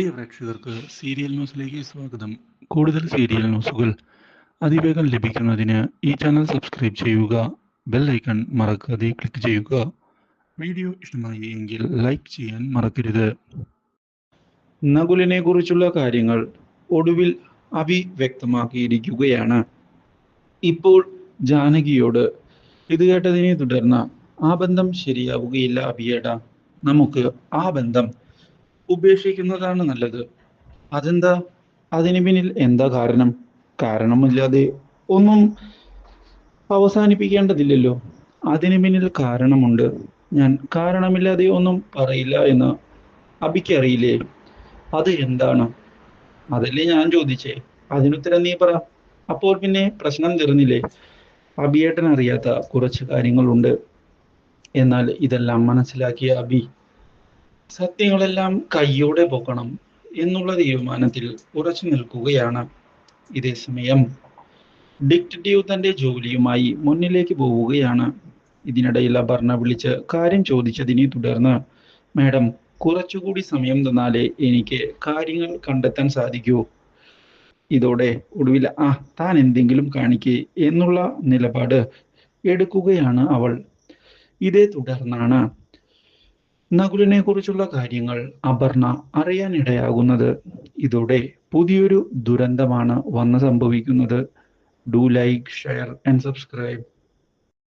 പ്രിയ പ്രേക്ഷകർക്ക് സീരിയൽ ന്യൂസിലേക്ക് സ്വാഗതം. കൂടുതൽ സീരിയൽ ന്യൂസുകൾ അതിവേഗം ലഭിക്കുന്നതിന് ഈ ചാനൽ സബ്സ്ക്രൈബ് ചെയ്യുക ബെൽ ഐക്കൺ മറക്കാതെ ക്ലിക്ക് ചെയ്യുക. വീഡിയോ ഇഷ്ടമായി എങ്കിൽ ലൈക്ക് ചെയ്യാൻ മറക്കരുത്. നകുലിനെ കുറിച്ചുള്ള കാര്യങ്ങൾ ഒടുവിൽ അവി വ്യക്തമാക്കിയിരിക്കുകയാണ് ഇപ്പോൾ ജാനകിയോട് ഇത് കേട്ടതിനെ തുടർന്ന് ആ ബന്ധം ശരിയാവുകയില്ല അഭിയേട നമുക്ക് ആ ബന്ധം ഉപേക്ഷിക്കുന്നതാണ് നല്ലത്. അതെന്താ? അതിന് പിന്നിൽ എന്താ കാരണം? കാരണമില്ലാതെ ഒന്നും അവസാനിപ്പിക്കേണ്ടതില്ലല്ലോ. അതിന് പിന്നിൽ കാരണമുണ്ട്. ഞാൻ കാരണമില്ലാതെ ഒന്നും പറയില്ല എന്ന് അബിക്കറിയില്ലേ? അത് എന്താണ്? അതല്ലേ ഞാൻ ചോദിച്ചേ. അതിനുത്തരം നീ പറ. അപ്പോൾ പിന്നെ പ്രശ്നം തീർന്നില്ലേ? അബിയേട്ടൻ അറിയാത്ത കുറച്ച് കാര്യങ്ങളുണ്ട്. എന്നാൽ ഇതെല്ലാം മനസ്സിലാക്കിയ അബി സത്യങ്ങളെല്ലാം കയ്യോടെ പോക്കണം എന്നുള്ള തീരുമാനത്തിൽ ഉറച്ചു നിൽക്കുകയാണ് ഇതേ സമയം. ഡിക്റ്റേറ്റീവ് തന്റെ ജോലിയുമായി മുന്നിലേക്ക് പോവുകയാണ്. ഇതിനിടയിൽ അപർണ വിളിച്ച് കാര്യം ചോദിച്ചതിനെ തുടർന്ന് മാഡം കുറച്ചുകൂടി സമയം തന്നാലേ എനിക്ക് കാര്യങ്ങൾ കണ്ടെത്താൻ സാധിക്കൂ. ഇതോടെ ഒടുവിൽ ആ താൻ എന്തെങ്കിലും കാണിക്കേ എന്നുള്ള നിലപാട് എടുക്കുകയാണ് അവൾ. ഇതേ തുടർന്നാണ് നകുലിനെ കുറിച്ചുള്ള കാര്യങ്ങൾ അപർണ അറിയാനിടയാകുന്നത്. ഇതോടെ പുതിയൊരു ദുരന്തമാണ് വന്ന് സംഭവിക്കുന്നത്. Do like share and subscribe